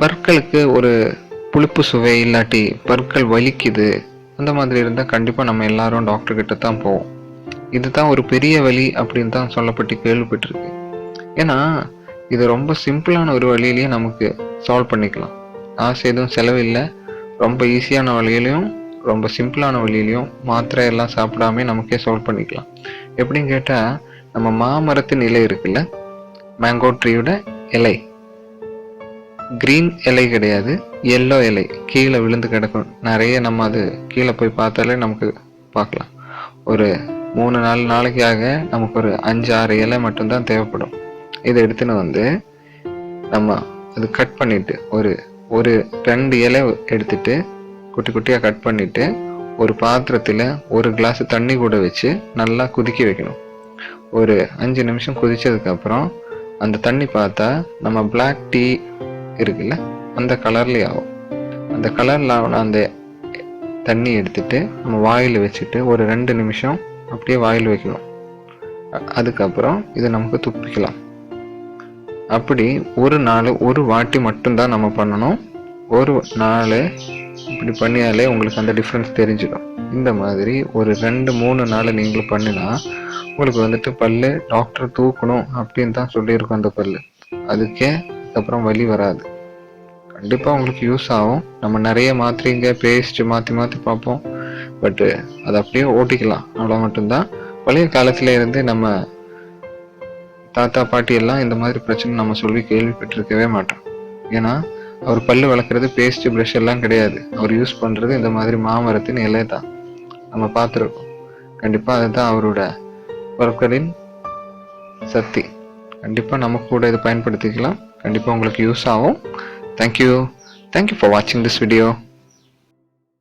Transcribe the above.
பற்களுக்கு ஒரு புளிப்பு சுவை இல்லாட்டி பற்கள் வலிக்குது அந்த மாதிரி இருந்தால் கண்டிப்பாக நம்ம எல்லாரும் டாக்டர் கிட்ட தான் போவோம். இதுதான் ஒரு பெரிய வழி அப்படின்னு தான் சொல்லப்பட்டு கேள்விப்பட்டிருக்கு. ஏன்னா இது ரொம்ப சிம்பிளான ஒரு வழியிலேயே நமக்கு சால்வ் பண்ணிக்கலாம். காசு எதுவும் செலவில்லை. ரொம்ப ஈஸியான வழியிலையும் ரொம்ப சிம்பிளான வழியிலையும் மாத்திரை எல்லாம் சாப்பிடாம நமக்கே சால்வ் பண்ணிக்கலாம். எப்படின்னு கேட்டால் நம்ம மாமரத்தின் இலை இருக்குல்ல? மேங்கோ ட்ரீயோட இலை. கிரீன் இலை கிடையாது. எல்லோ இலை. கீழே விழுந்து கிடக்கும். நிறைய நம்ம அது கீழே போய் பார்த்தாலே நமக்கு பார்க்கலாம். ஒரு மூணு நாலு நாளைக்காக நமக்கு ஒரு அஞ்சு ஆறு இலை மட்டும்தான் தேவைப்படும். இதை எடுத்துன்னு வந்து நம்ம அது கட் பண்ணிட்டு ஒரு ஒரு ரெண்டு இலை எடுத்துட்டு குட்டி குட்டியாக கட் பண்ணிட்டு ஒரு பாத்திரத்தில் ஒரு கிளாஸ் தண்ணி கூட வச்சு நல்லா கொதிக்க வைக்கணும். ஒரு அஞ்சு நிமிஷம் கொதிச்சதுக்கப்புறம் அந்த தண்ணி பார்த்தா நம்ம பிளாக் டீ இருக்குல்ல? அந்த கலர்லேயே ஆகும். அந்த கலரில் ஆன அந்த தண்ணி எடுத்துட்டு நம்ம வாயில் வச்சுட்டு ஒரு ரெண்டு நிமிஷம் அப்படியே வாயில் வைக்கணும். அதுக்கப்புறம் இதை நமக்கு துப்பிக்கலாம். அப்படி ஒரு நாள் ஒரு வாட்டி மட்டும்தான் நம்ம பண்ணணும். ஒரு நாள் இப்படி பண்ணியாலே உங்களுக்கு அந்த டிஃப்ரென்ஸ் தெரிஞ்சிடும். இந்த மாதிரி ஒரு ரெண்டு மூணு நாள் நீங்களும் பண்ணினா உங்களுக்கு வந்துட்டு பல்லு டாக்டர் தூக்கணும் அப்படின்னு தான் சொல்லியிருக்கோம் அந்த பல்லு. அதுக்கே அதுக்கப்புறம் வலி வராது. கண்டிப்பாக உங்களுக்கு யூஸ் ஆகும். நம்ம நிறைய மாத்திரைங்க பேஸ்ட் மாற்றி மாற்றி பார்ப்போம். பட்டு அதை அப்படியே ஓட்டிக்கலாம். அவ்வளோ மட்டும்தான். பழைய காலத்துல இருந்து நம்ம தாத்தா பாட்டி எல்லாம் இந்த மாதிரி பிரச்சனை நம்ம சொல்லி கேள்விப்பட்டிருக்கவே மாட்டோம். ஏன்னா அவர் பல்லு வளர்க்குறது பேஸ்ட் ப்ரஷ் எல்லாம் கிடையாது. அவர் யூஸ் பண்ணுறது இந்த மாதிரி மாமரத்தின் இலை தான். நம்ம பார்த்துருக்கோம். கண்டிப்பாக அதுதான் அவரோட பொருட்களின் சக்தி. கண்டிப்பாக நம்ம கூட இதை பயன்படுத்திக்கலாம். கண்டிப்பாக உங்களுக்கு யூஸ் ஆகும். Thank you thank you for வாட்சிங் திஸ் வீடியோ